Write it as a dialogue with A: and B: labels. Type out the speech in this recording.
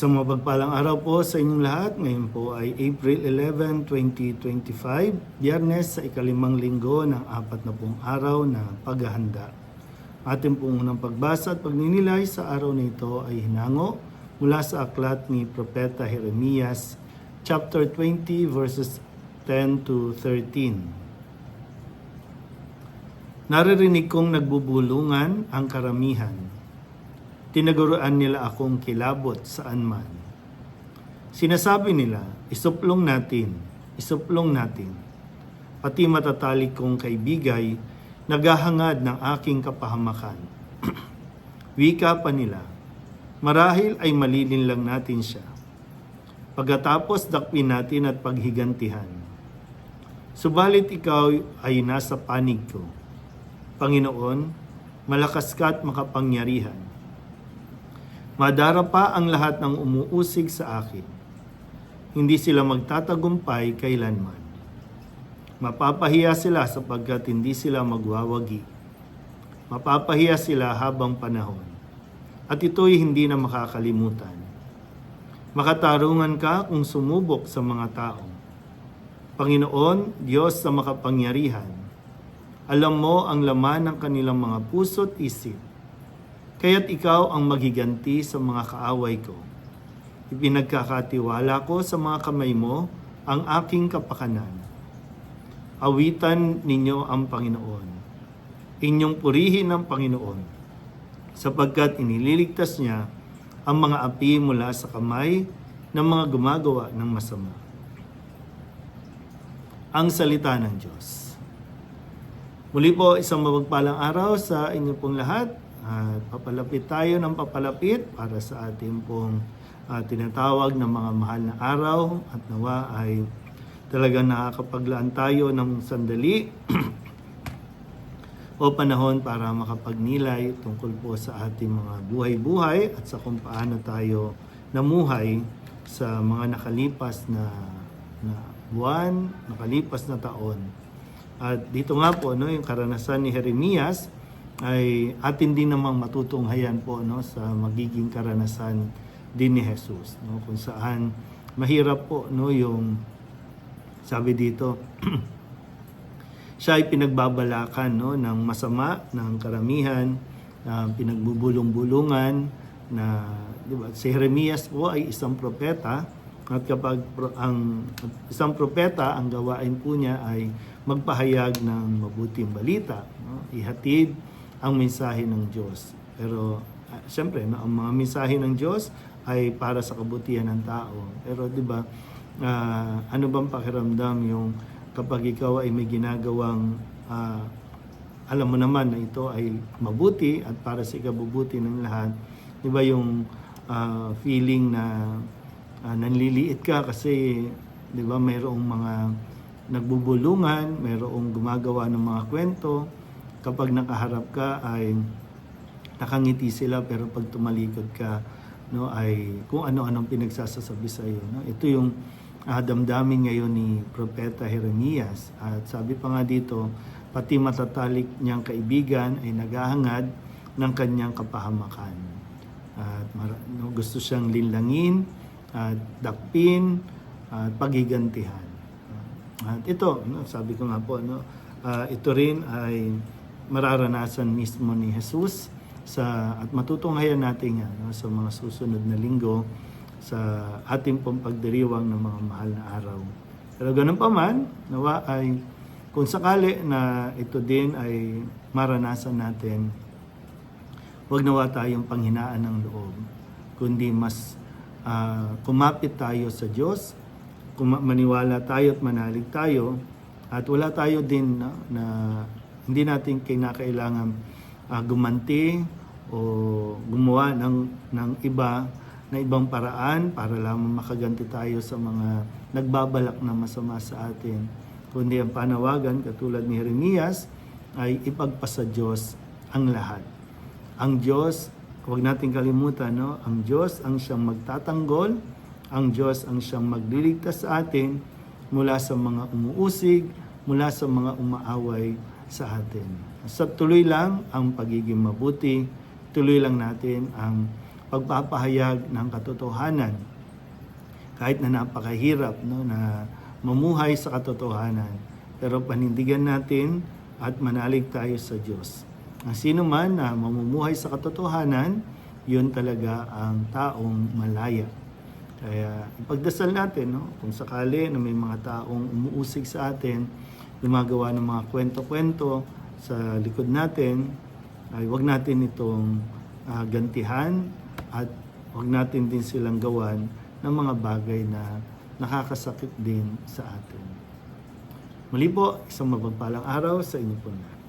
A: Isang mapagpalang araw po sa inyong lahat. Ngayon po ay April 11, 2025, biyernes sa ikalimang linggo ng apat na pong araw na paghahanda. Ating pong unang pagbasa at pagninilay sa araw na ito ay hinango mula sa aklat ni Propeta Jeremias, chapter 20, verses 10 to 13. Naririnig kong nagbubulungan ang karamihan Tinaguruan nila akong kilabot saan man. Sinasabi nila, isuplong natin, isuplong natin. Pati matatalik kong kaibigay, naghahangad ng aking kapahamakan. Wika pa nila, marahil ay malilin lang natin siya. Pagkatapos dakwin natin at paghigantihan. Subalit ikaw ay nasa panig ko. Panginoon, malakas ka at makapangyarihan. Madara pa ang lahat ng umuusig sa akin. Hindi sila magtatagumpay kailanman. Mapapahiya sila sapagkat hindi sila magwawagi. Mapapahiya sila habang panahon. At ito'y hindi na makakalimutan. Makatarungan ka kung sumubok sa mga tao. Panginoon, Diyos sa makapangyarihan, alam mo ang laman ng kanilang mga puso't isip Kaya't ikaw ang maghiganti sa mga kaaway ko. Ipinagkakatiwala ko sa mga kamay mo ang aking kapakanan. Awitan ninyo ang Panginoon. Inyong purihin ang Panginoon, sapagkat inililigtas niya ang mga api mula sa kamay ng mga gumagawa ng masama. Ang salita ng Diyos. Muli po, isang mabagpalang araw sa inyo pong lahat. At papalapit tayo ng papalapit para sa ating pong uh, tinatawag na mga mahal na araw at nawa ay talagang nakakapaglaan tayo ng sandali o panahon para makapagnilay tungkol po sa ating mga buhay-buhay at sa kung paano tayo namuhay sa mga nakalipas na, na buwan, nakalipas na taon. At dito nga po, no, yung karanasan ni Jeremias, ay atin din namang matutunghayan po no sa magiging karanasan din ni Jesus no kung saan mahirap po no yung sabi dito siya ay pinagbabalakan no ng masama ng karamihan na pinagbubulong-bulungan na di ba si Jeremias po ay isang propeta at kapag ang isang propeta ang gawain po niya ay magpahayag ng mabuting balita no ihatid ang mensahe ng Diyos. Pero uh, siyempre, no, ang mga mensahe ng Diyos ay para sa kabutihan ng tao. Pero 'di ba, uh, ano bang pakiramdam yung kapag ikaw ay may ginagawang uh, alam mo naman na ito ay mabuti at para sa ikabubuti ng lahat. 'Di ba yung uh, feeling na uh, nanliliit ka kasi 'di ba mayroong mga nagbubulungan, mayroong gumagawa ng mga kwento, kapag nakaharap ka ay nakangiti sila pero pag tumalikod ka no ay kung ano-anong pinagsasasabi sa iyo no? Ito yung uh, damdamin ngayon ni propeta Jeremias. At sabi pa nga dito pati matatalik niyang kaibigan ay naghahangad ng kanyang kapahamakan. At no, gusto siyang linlangin at dakpin at paghigantihan. At ito no, sabi ko nga po no uh, ito rin ay mararanasan mismo ni Jesus sa at matutunghayan natin yan no, sa mga susunod na linggo sa ating pong pagdiriwang ng mga mahal na araw. Pero ganun pa man, nawa ay kung sakali na ito din ay maranasan natin, huwag nawa tayong panghinaan ng loob, kundi mas uh, kumapit tayo sa Diyos, maniwala tayo at manalig tayo, at wala tayo din na, na hindi natin kinakailangan uh, gumanti o gumawa ng, ng iba na ibang paraan para lamang makaganti tayo sa mga nagbabalak na masama sa atin. Kundi ang panawagan, katulad ni Jeremias, ay ipagpasa Diyos ang lahat. Ang Diyos, huwag natin kalimutan, no? ang Diyos ang siyang magtatanggol, ang Diyos ang siyang magliligtas sa atin mula sa mga umuusig, mula sa mga umaaway sa atin. Sa tuloy lang ang pagiging mabuti, tuloy lang natin ang pagpapahayag ng katotohanan kahit na napakahirap no na mamuhay sa katotohanan pero panindigan natin at manalig tayo sa Diyos. Ang sino man na mamumuhay sa katotohanan, yun talaga ang taong malaya. Kaya ipagdasal natin, no? kung sakali na may mga taong umuusig sa atin, gumagawa ng mga kwento-kwento sa likod natin, ay wag natin itong ah, gantihan at wag natin din silang gawan ng mga bagay na nakakasakit din sa atin. Muli po, isang mapagpalang araw sa inyo po na.